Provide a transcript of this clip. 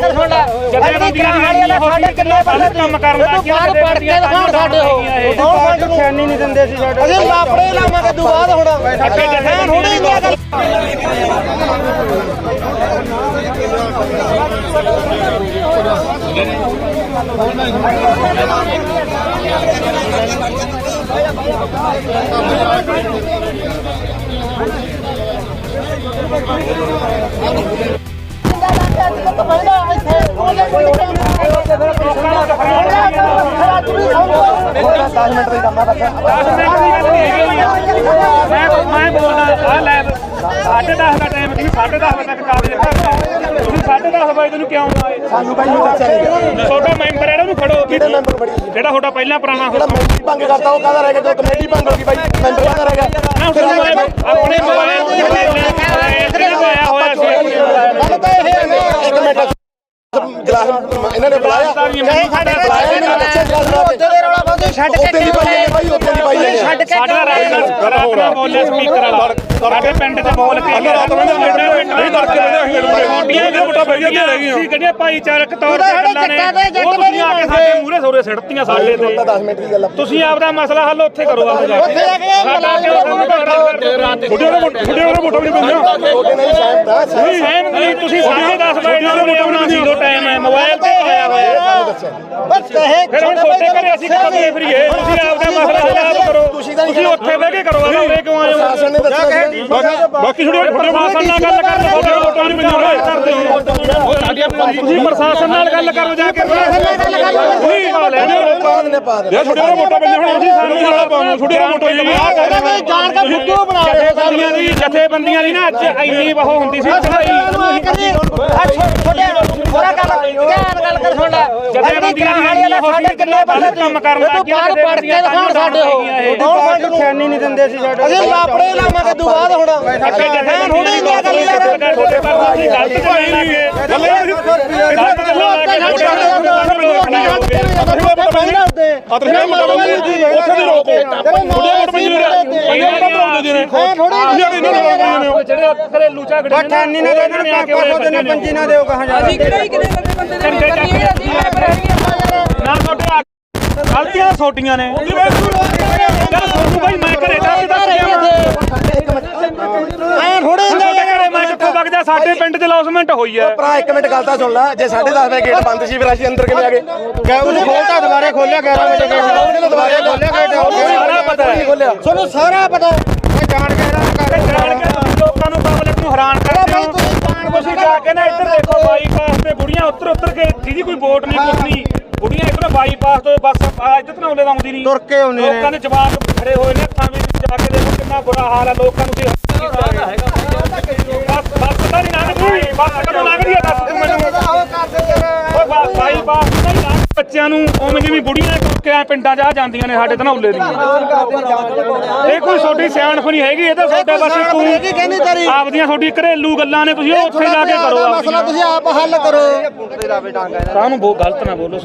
ਕਰ ਸੁਣ ਲੈ। ਜਥੇਬੰਦੀਆਂ ਦੀਆਂ ਸਾਡੇ ਕਿੰਨੇ ਬੰਦੇ ਕੰਮ ਕਰਨ ਲੱਗ ਗਿਆ ਬਾਹਰ ਪੜ ਕੇ ਦਿਖਾਉਣ ਸਾਡੇ ਉਹ ਕੌਣ ਪੰਜ ਨੂੰ ਖਿਆਨੀ ਨਹੀਂ ਦਿੰਦੇ ਸੀ ਸਾਡੇ ਅਸੀਂ ਲਾਪੜੇ ਲਾਵਾਂਗੇ ਤੂੰ ਬਾਅਦ ਹੁਣ। ਮੈਂ ਥੋੜੀ ਇੰਡੀਆ ਗੱਲ। ਮੈਂ ਮੈਂ ਬੋਲਦਾ ਆ ਲੈ 10:30 ਦਾ ਟਾਈਮ ਤੁਸੀਂ 10:30 ਵਜੇ ਤੱਕ ਕਾਗਜ਼ ਭਰਨਾ ਤੁਸੀਂ 10:30 ਵਜੇ ਤੈਨੂੰ ਕਿਉਂ ਆਏ ਸਾਨੂੰ ਦੱਸਿਆ ਨਹੀਂ ਛੋਟਾ ਮੈਂਬਰ ਹੈ ਉਹਨੂੰ ਖੜੋ। ਕਿਹੜੇ ਮੈਂਬਰ ਬੜੀ ਜਿਹੜਾ ਤੁਹਾਡਾ ਪਹਿਲਾਂ ਪੁਰਾਣਾ ਭੰਗ ਕਰਦਾ ਉਹ ਕਾਹਦਾ ਰਹਿ ਗਿਆ? ਜੋ ਕਮੇਟੀ ਭੰਗ ਹੋ ਗਈ ਬਾਈ ਮੈਂਬਰ ਕਾਹਦਾ ਰਹਿ ਗਿਆ ਨਾ ਫਿਰ ਮੈਂ ਆਪਣੇ ਮੋਬਾਈਲ ਗਲਾਸ ਇਹਨਾਂ ਨੇ ਬੁਲਾਇਆ। ਨਹੀਂ ਸਾਡੇ ਬੁਲਾਇਆ ਇਹਨਾਂ ਨੇ। ਬੱਚੇ ਗਲਾਸ ਬਣਾ ਉੱਤੇ ਦੇ ਰੌਲਾ ਪਾਉਂਦੇ ਛੱਡ ਕੇ ਉੱਤੇ ਦੀ ਪਾਈ ਹੈ ਬਾਈ ਉੱਤੇ ਦੀ ਪਾਈ ਹੈ। ਛੱਡ ਕੇ ਸਾਡਾ ਰਾਤ ਰਾਤ ਬੋਲਿਆ ਸਪੀਕਰ ਵਾਲਾ। ਸਾਡੇ ਪਿੰਡ ਤੇ ਬੋਲ ਕੇ ਰਾਤ ਨੂੰ ਨਹੀਂ ਤੜਕੇ ਛੋਟੀਆਂ ਦੇ ਮੋਟਾ ਬਈਆਂ ਤੇ ਰਹਿ ਗਈਆਂ ਸੀ ਕਿਹੜੀਆਂ ਭਾਈਚਾਰਕ ਤੌਰ ਤੇ ਗੱਲਾਂ ਨੇ ਉਹ ਤੁਸੀਂ ਆ ਕੇ ਸਾਡੇ ਮੂਹਰੇ ਸੋਰੇ ਸਿੜਤੀਆਂ ਸਾਡੇ ਤੇ ਤਾਂ 10 ਮਿੰਟ ਦੀ ਗੱਲ ਆ ਤੁਸੀਂ ਆਪਦਾ ਮਸਲਾ ਹੱਲ ਉੱਥੇ ਕਰੋ ਆਪ ਜਾ ਉੱਥੇ ਜਾ ਕੇ ਛੋਟੇ ਵਾਲੇ ਮੋਟਾ ਵੀ ਨਹੀਂ ਬੰਦਾ ਛੋਟੇ ਨਹੀਂ ਸਹਿਮ ਨਹੀਂ ਤੁਸੀਂ ਸਾਡੇ 10 ਵਜੇ ਨਾਲ ਮੋਟਾ ਸੀ ਦੋ ਟਾਈਮ ਹੈ ਮੋਬਾਈਲ ਤੇ ਆਇਆ ਹੋਇਆ। ਦੱਸਿਆ ਬਸ ਕਹੇ ਫਿਰ ਹੁਣ ਛੋਟੇ ਘਰੇ ਅਸੀਂ ਕਿੱਥੋਂ ਦੇ ਫਰੀਏ? ਤੁਸੀਂ ਆਪਦਾ ਮਸਲਾ ਹੱਲ ਕਰੋ। ਤੁਸੀਂ ਉੱਥੇ ਬਹਿ ਕੇ ਕਰੋ। ਆਪ ਉਰੇ ਕਿਉਂ ਆਏ ਹੋ? ਨੇ ਦੱਸਿਆ ਬਾਕੀ ਛੋਟੇ ਪ੍ਰਸ਼ਾਸਨ ਨਾਲ ਗੱਲ ਕਰ ਲਓ ਤੁਹਾਡੇ ਵੋਟਾਂ ਨਹੀਂ ਪੈਂਦੀਆਂ ਤੁਸੀਂ ਪ੍ਰਸ਼ਾਸਨ ਨਾਲ ਗੱਲ ਕਰੋ ਜਾ ਕੇ ਉਹੀ ਹਾਲ ਹੈ ਬਾਦ ਨੇ ਪਾ ਦੇ ਯਾਰ ਛੋਟੇ ਵਾਲੇ ਮੋਟਾ ਬੰਦੇ ਹੁਣ ਅਸੀਂ ਸਾਨੂੰ ਸਾਲਾ ਪਾਉਂ ਛੋਟੇ ਵਾਲੇ ਮੋਟਾ ਹੀ ਕਹਿੰਦਾ ਵੀ ਜਾਣ ਕੇ ਫੁੱਟੂ ਬਣਾ ਰਹੇ ਜਥੇਬੰਦੀਆਂ ਦੀ ਜਥੇਬੰਦੀਆਂ ਦੀ ਨਾ ਅੱਜ ਇੰਨੀ ਬਹੁ ਹੁੰਦੀ ਸੀ ਚੜਾਈ ਛੋਟੇ ਹੋਰਾ ਗੱਲ ਧਿਆਨ ਗੱਲ ਸੁਣ ਲੈ ਜਥੇਬੰਦੀਆਂ ਦੀਆਂ ਸਾਡੇ ਕਿੰਨੇ ਬੰਦੇ ਕੰਮ ਕਰਨ ਲੱਗ ਤੂੰ ਬਾਹਰ ਪੜ ਕੇ ਦਿਖਾਉਣ ਸਾਡੇ ਉਹ ਕੌਣ ਪੰਜ ਨੂੰ ਖਿਆਨੀ ਨਹੀਂ ਦਿੰਦੇ ਸੀ ਸਾਡੇ ਅਸੀਂ ਲਾਪੜੇ ਲਾਵਾਂਗੇ ਤੂੰ ਬਾਅਦ ਹੁਣ ਮੈਂ ਥੋੜੀ ਇੰਡੀਆ ਗੱਲ ਯਾਰ ਛੋਟੇ ਪਰ ਤੁਸੀਂ ਗਲਤ ਤੇ ਨਹੀਂ ਹੈ ਗੱਲ ਇਹ ਗਲਤ ਤੇ ਲਾ ਕੇ ਉੱਥੇ ਦੀ ਰੋਕੋ ਛੋਟੇ ਮੋਟੇ ਬੰਦੇ ਨੇ ਪੰਜਾਂ ਦਾ ਬਣਾਉਂਦੇ ਨੇ ਯਾਰ ਇਹਨਾਂ ਨੂੰ ਰੋਕਦੇ ਨੇ ਜਿਹੜੇ ਘਰੇਲੂ ਝਗੜੇ ਨੇ ਖਿਆਨੀ ਨਾ ਦੇ ਦੇਣ ਪਾਪਾ ਸੋਦੇ ਨੇ ਪੰਜੀ ਨਾ ਦਿਓ ਕਹਾਂ ਜਾ ਕਿਹੜੇ ਕਿਹੜੇ ਬੰਦੇ ਬੰਦੇ ਨੇ? ਕਰਨੀ ਹੈ ਅਸੀਂ ਮੈਂਬਰ ਹੈਗੇ ਨਾ। ਤੁਹਾਡੇ ਆ- ਗਲਤੀਆਂ ਛੋਟੀਆਂ ਨੇ। ਯਾਰ ਸੋਨੂੰ ਭਾਈ ਮੈਂ ਘਰੇ ਜਾ ਕੇ ਦੱਸ ਗਿਆ ਐ ਥੋੜੀ ਤੁਹਾਡੇ ਘਰੇ ਮੈਂ ਕਿੱਥੋਂ ਵਗ ਜਾ? ਸਾਡੇ ਪਿੰਡ 'ਚ ਲੌਸਮੈਂਟ ਹੋਈ ਹੈ ਭਰਾ ਇੱਕ ਮਿੰਟ ਗੱਲ ਤਾਂ ਸੁਣ ਲੈ। ਜੇ 10:30 ਵਜੇ ਗੇਟ ਬੰਦ ਸੀ ਫਿਰ ਅਸੀਂ ਅੰਦਰ ਕਿਵੇਂ ਆ ਗਏ? ਕਿਉਂ ਤੁਸੀਂ ਖੋਲਤਾ ਦੁਬਾਰੇ ਖੋਲਿਆ 11 ਵਜੇ ਗੇਟ ਉਹਨੇ ਦੁਬਾਰੇ ਖੋਲਿਆ ਗੇਟ ਸਾਰਾ ਪਤਾ ਤੁਹਾਨੂੰ ਸਾਰਾ ਪਤਾ ਜਾਣ ਕੇ ਇਹਦਾ ਤੇ ਜਾਣ ਕੇ ਤੁਸੀਂ ਲੋਕਾਂ ਨੂੰ ਪਬਲਿਕ ਨੂੰ ਹੈਰਾਨ ਕਰਦੇ ਹੋ। ਤੁਸੀਂ ਜਾ ਕੇ ਨਾ ਇੱਧਰ ਦੇਖੋ ਬਾਈਪਾਸ ਤੇ ਬੁੜੀਆਂ ਉੱਤਰ ਉੱਤਰ ਕੇ ਜਿਹਦੀ ਕੋਈ ਵੋਟ ਨਹੀਂ ਕੁਛ ਨਹੀਂ। ਬੁੜੀਆਂ ਇੱਧਰ ਬਾਈਪਾਸ ਤੋਂ ਬੱਸ ਆ ਇੱਧਰ ਤਨਾਉਲੇ ਦਾ ਆਉਂਦੀ ਨਹੀਂ। ਤੁਰ ਕੇ ਆਉਂਦੇ ਨੇ। ਲੋਕਾਂ ਦੇ ਜਵਾਕ ਖੜੇ ਹੋਏ ਨੇ ਹੱਥਾਂ ਵਿੱਚ ਜਾ ਕੇ ਦੇਖੋ ਕਿੰਨਾ ਬੁਰਾ ਹਾਲ ਹੈ ਲੋਕਾਂ ਨੂੰ ਤੁਸੀਂ ਬੱਸ ਬੱਸ ਤਾਂ ਨਹੀਂ ਲੰਘਦੀ ਬੱਸ ਕਦੋਂ ਲੰਘਦੀ ਹੈ ਦੱਸ ਤੂੰ ਮੈਨੂੰ ਓਏ ਬਾ- ਬਾਈਪਾਸ ਤੋਂ ਨਹੀਂ ਲੰਘ ਬੱਚਿਆਂ ਨੂੰ ਉਵੇਂ ਜਿਵੇਂ ਬੁੜੀਆਂ ਟੁੱਟ ਕੇ ਐਂ ਪਿੰਡਾਂ 'ਚ ਆ ਜਾਂਦੀਆਂ ਨੇ ਸਾਡੇ ਧਨੌਲੇ ਦੀਆਂ ਇਹ ਕੋਈ ਛੋਟੀ ਸਿਆਣਪ ਨਹੀਂ ਹੈਗੀ ਇਹ ਤਾਂ ਤੁਹਾਡੇ ਬਸ ਤੂੰ ਆਪਦੀਆਂ ਤੁਹਾਡੀ ਘਰੇਲੂ ਗੱਲਾਂ ਨੇ ਤੁਸੀਂ ਉੱਥੇ ਜਾ ਕੇ ਕਰੋ ਮਸਲਾ ਤੁਸੀਂ ਆਪ ਹੱਲ ਕਰੋ। ਕਾਹਨੂੰ ਬਹੁਤ ਗਲਤ ਨਾ ਬੋਲੋ